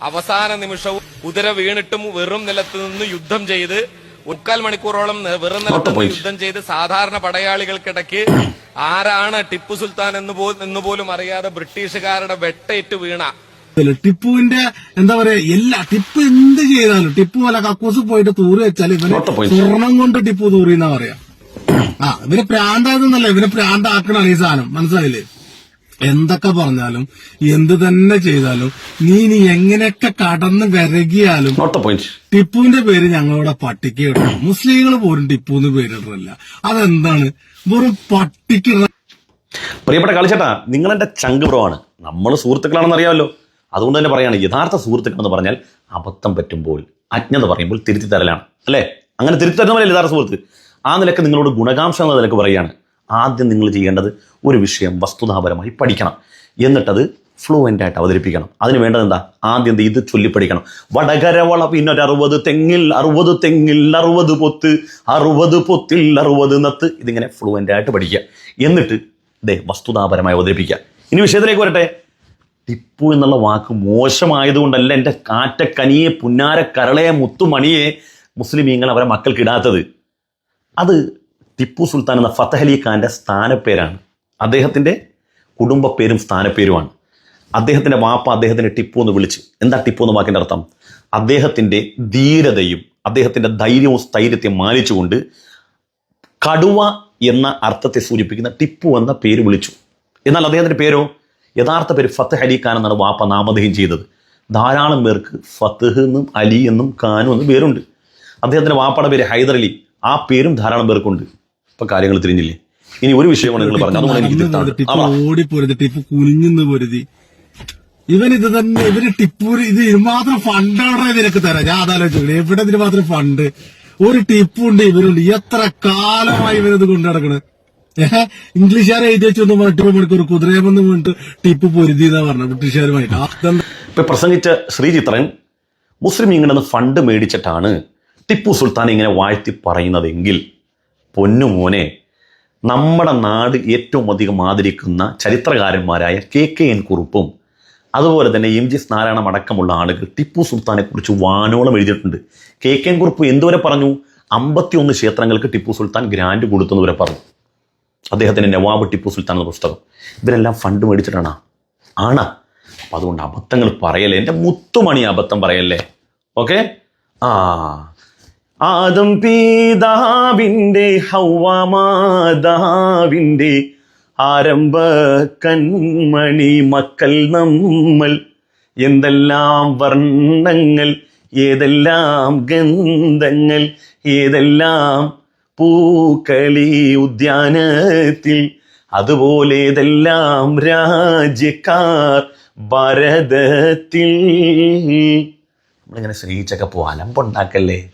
അവസാന നിമിഷവും കുതിര വീണിട്ടും വെറും നിലത്ത് നിന്ന് യുദ്ധം ചെയ്ത് മുക്കാൽ മണിക്കൂറോളം വെറും നിലത്ത് നിന്ന് യുദ്ധം ചെയ്ത് സാധാരണ പടയാളികൾക്കിടയ്ക്ക് ആരാണ് ടിപ്പു സുൽത്താൻ എന്ന് പോ- എന്ന് പോലും അറിയാതെ ബ്രിട്ടീഷുകാരുടെ വെട്ടേറ്റ് വീണ. ടിപ്പുവിന്റെ എന്താ പറയാ എല്ലാ ടിപ്പ് എന്ത് ചെയ്താലും ടിപ്പു വല്ല കക്കൂസ് പോയിട്ട് തൂറി വെച്ചാൽ ഇവന് Not സ്വർണം കൊണ്ട് ടിപ്പു തൂറി എന്നാ പറയാ. ആ ഇവർ പ്രാന്തായതൊന്നല്ല ഇവർ പ്രാന്താക്കണാണ് ഈ സാധനം. മനസ്സിലായില്ലേ? എന്തൊക്കെ പറഞ്ഞാലും എന്ത് തന്നെ ചെയ്താലും നീ നീ എങ്ങനെയൊക്കെ കടന്ന് വിരകിയാലും ടിപ്പുവിന്റെ പേര് ഞങ്ങളിവിടെ പട്ടിക്ക് ഇടണം. മുസ്ലിങ്ങൾ പോലും ടിപ്പുന്ന് പേരിടുന്നില്ല അതെന്താണ്? വെറും പട്ടിക്ക് പ്രിയപ്പെട്ട കളിച്ചേട്ടാ നിങ്ങൾ എന്റെ ചങ്ക് ബ്രോ ആണ്. നമ്മൾ സുഹൃത്തുക്കളാണെന്ന് അറിയാമല്ലോ. അതുകൊണ്ട് തന്നെ പറയാണ് യഥാർത്ഥ സുഹൃത്തുക്കൾ എന്ന് പറഞ്ഞാൽ അബദ്ധം പറ്റുമ്പോൾ അജ്ഞത പറയുമ്പോൾ തിരുത്തി തരലാണ്. അല്ലേ? അങ്ങനെ തിരുത്തി തരുന്നവരല്ലേ യഥാർത്ഥ സുഹൃത്ത്? ആ നിലയ്ക്ക് നിങ്ങളോട് ഗുണകാംക്ഷ എന്ന നിലയ്ക്ക് പറയുകയാണ്. ആദ്യം നിങ്ങൾ ചെയ്യേണ്ടത് ഒരു വിഷയം വസ്തുതാപരമായി പഠിക്കണം. എന്നിട്ടത് ഫ്ലുവന്റ് ആയിട്ട് അവതരിപ്പിക്കണം. അതിന് വേണ്ടത് എന്താ? ആദ്യം ഇത് ചൊല്ലിപ്പടിക്കണം വടകരവള പിന്നൊരറുപത് തെങ്ങിൽ അറുപത് തെങ്ങിൽ അറുപത് പൊത്ത് അറുപത് പൊത്തിൽ അറുപത് നത്ത് ഇതിങ്ങനെ ഫ്ലുവന്റ് ആയിട്ട് പഠിക്കുക. എന്നിട്ട് ദേ വസ്തുതാപരമായി അവതരിപ്പിക്കുക. ഇനി വിഷയത്തിലേക്ക് വരട്ടെ. ടിപ്പു എന്നുള്ള വാക്ക് മോശമായതുകൊണ്ടല്ല എന്റെ കാറ്റക്കനിയെ പുന്നാര കരളയെ മുത്തുമണിയെ മുസ്ലിമീങ്ങൾ അവരെ മക്കൾക്ക് ഇടാത്തത്. അത് ടിപ്പു സുൽത്താൻ എന്ന ഫത്തഹ് അലി ഖാന്റെ സ്ഥാനപ്പേരാണ്. അദ്ദേഹത്തിന്റെ കുടുംബ പേരും സ്ഥാനപ്പേരുമാണ്. അദ്ദേഹത്തിന്റെ വാപ്പ അദ്ദേഹത്തിന്റെ ടിപ്പു എന്ന് വിളിച്ച് എന്താ ടിപ്പു എന്ന വാക്കിന്റെ അർത്ഥം? അദ്ദേഹത്തിന്റെ ധീരതയും അദ്ദേഹത്തിന്റെ ധൈര്യവും സ്ഥൈര്യത്തെയും മാനിച്ചുകൊണ്ട് കടുവ എന്ന അർത്ഥത്തെ സൂചിപ്പിക്കുന്ന ടിപ്പു എന്ന പേര് വിളിച്ചു. എന്നാൽ അദ്ദേഹത്തിന്റെ പേരോ? യഥാർത്ഥ പേര് ഫത്തഹ് അലി ഖാൻ എന്നാണ് വാപ്പ നാമധേയം ചെയ്തത്. ധാരാളം പേർക്ക് ഫത്തഹ് എന്നും അലി എന്നും ഖാനും എന്നും പേരുണ്ട്. അദ്ദേഹത്തിന്റെ വാപ്പയുടെ പേര് ഹൈദർ അലി. ആ പേരും ധാരാളം പേർക്കുണ്ട്. ഇപ്പൊ കാര്യങ്ങൾ തിരിഞ്ഞില്ലേ? ഇനി ഒരു വിഷയമാണ് നിങ്ങൾ പറഞ്ഞത്. അതുകൊണ്ട് എനിക്ക് നടന്ന് തിരുത്താണ് ടിപ്പു കുനിഞ്ഞെന്ന് പൊരുതി. ഇവൻ ഇത് തന്നെ ഇവർ ടിപ്പൂർ ഇത് മാത്രം ഫണ്ടാണ് നിനക്ക് തരാം. ഞാൻ അതാലോചിച്ചു എവിടെ ഇതിന് മാത്രം ഫണ്ട് ഒരു ടിപ്പുണ്ട് ഇവരുണ്ട് എത്ര കാലമായി ഇവരത് കൊണ്ടു നടക്കണ്? ഏഹ് ഇംഗ്ലീഷുകാരെ എഴുതി വെച്ചൊന്നും പറഞ്ഞിട്ട് മണിക്കൂർ കുതിരയെന്ന് വീണിട്ട് ടിപ്പ് പൊരുതി എന്നാ പറഞ്ഞു ബ്രിട്ടീഷുകാരുമായിട്ട്. ഇപ്പൊ പ്രസംഗിച്ച ശ്രീചിത്രൻ മുസ്ലിം ഇങ്ങനെ ഫണ്ട് മേടിച്ചിട്ടാണ് ടിപ്പു സുൽത്താൻ ഇങ്ങനെ വാഴ്ത്തി പറയുന്നതെങ്കിൽ പൊന്നു മോനെ നമ്മുടെ നാട് ഏറ്റവും അധികം ആദരിക്കുന്ന ചരിത്രകാരന്മാരായ കെ കെ എൻ കുറുപ്പും അതുപോലെ തന്നെ എം ജി നാരായണം അടക്കമുള്ള ആളുകൾ ടിപ്പു സുൽത്താനെ കുറിച്ച് വാനോളം എഴുതിയിട്ടുണ്ട്. കെ കെ എൻ കുറുപ്പ് എന്തുവരെ പറഞ്ഞു? അമ്പത്തിയൊന്ന് ക്ഷേത്രങ്ങൾക്ക് ടിപ്പു സുൽത്താൻ ഗ്രാൻഡ് കൊടുത്തെന്ന് വരെ പറഞ്ഞു. അദ്ദേഹത്തിന്റെ നവാബ് ടിപ്പു സുൽത്താൻ എന്ന പുസ്തകം. ഇവരെല്ലാം ഫണ്ട് മേടിച്ചിട്ടാണ്. ആണ്. അപ്പം അതുകൊണ്ട് അബദ്ധങ്ങൾ പറയല്ലേ? എന്റെ മുത്തുമണി അബദ്ധം പറയല്ലേ? ഓക്കെ? ആ. ആദം പീതാവിന്റെ ഹൗവാമാതാവിന്റെ ആരംഭ കൺമണി മക്കൾ നമ്മൾ. എന്തെല്ലാം വർണങ്ങൾ ഏതെല്ലാം ഗന്ധങ്ങൾ ഏതെല്ലാം പൂക്കളി ഉദ്യാനത്തിൽ അതുപോലെ ഇതെല്ലാം രാജ്യക്കാർ ഭാരതത്തിൽ. നമ്മളിങ്ങനെ സ്നേഹിച്ചൊക്കെ പോ അലമ്പുണ്ടാക്കല്ലേ?